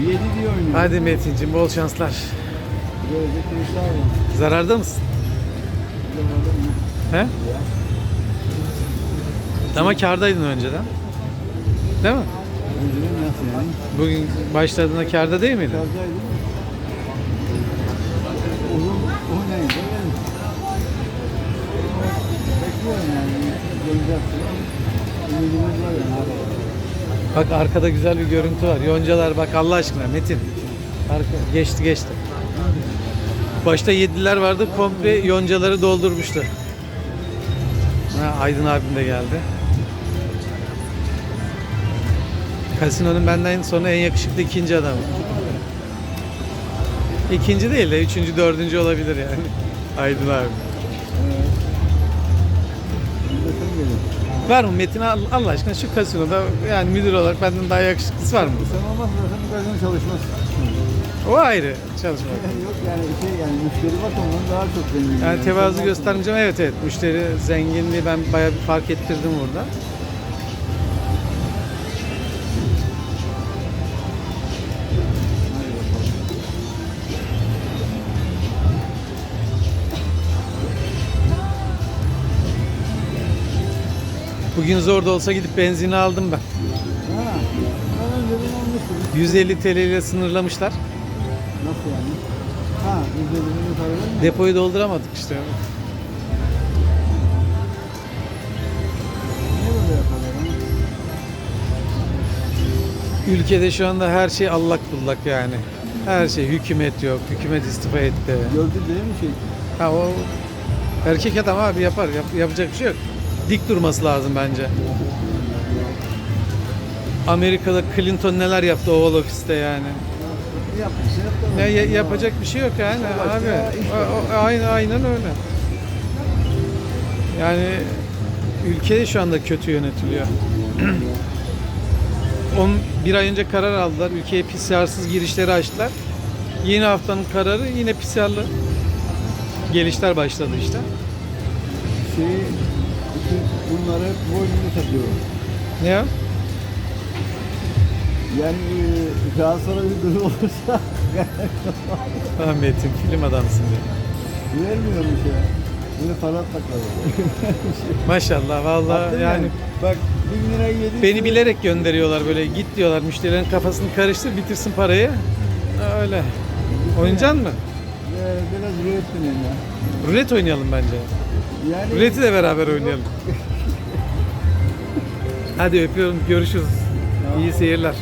7 diye oynuyor. Hadi Metin'cim bol şanslar. Gelecek kılıçlar var. Zararda mısın? He? Ama kardaydın önceden. Değil mi? Önceden nasıl yani? Bugün başladığında karda değil miydin? O neydi? Yani. Bekliyorum yani. Göreceğiz. Ümidimiz var yani. Bak arkada güzel bir görüntü var. Yoncalar bak Allah aşkına Metin. Arka, geçti geçti. Başta yediler vardı komple yoncaları doldurmuştu. Ha, Aydın abim de geldi. Kasinonun benden sonra en yakışıklı ikinci adamı. İkinci değil de üçüncü, dördüncü olabilir yani. Aydın abi. Var mı Metin Allah aşkına şu kasinoda yani müdür olarak benden daha yakışıklısı var mı? Sen olmazsa zaten bu çalışmaz. O ayrı çalışma. Yok yani şey yani müşteri bak ondan daha çok zengin. Yani tevazu göstermeyeceğim. Evet evet. Müşteri zenginliği ben bayağı bir fark ettirdim burada. Bugün zor da olsa gidip benzini aldım ben. Ha, ben önceden almıştım. 150 TL ile sınırlamışlar. Nasıl yani? Ha, üzerinde para vermiyor. Depoyu dolduramadık işte. Ülkede şu anda her şey allak bullak yani. Her şey hükümet yok. Hükümet istifa etti. Gördün değil mi şey? Ha o erkek adam abi yapar. Yap- yapacak bir şey yok. Dik durması lazım bence. Amerika'da Clinton neler yaptı Oval Office'te yani. Yaptı. Ya, ya- yapacak bir şey yok yani abi. o- aynen aynen öyle. Yani ülke şu anda kötü yönetiliyor. 11 ay önce karar aldılar. Ülkeye PCR'sız girişleri açtılar. Yeni haftanın kararı yine PCR'lı gelişler başladı işte. Bütün bunları takıyorum. Ne ya? Yani e, Galatasaray bir durum olursa Ahmet'im film adamsın diye. vermiyormuş ya. Böyle para atmak lazım. Maşallah vallahi Attın yani Bak bin lira yedi. beni bilerek gönderiyorlar böyle git diyorlar müşterilerin kafasını karıştır bitirsin parayı. Öyle. Oynayacaksın mı? Ee, biraz rulet döneyim ya. Rulet oynayalım bence. Yani Ruleti de beraber oynayalım. Hadi öpüyorum. Görüşürüz. İyi seyirler.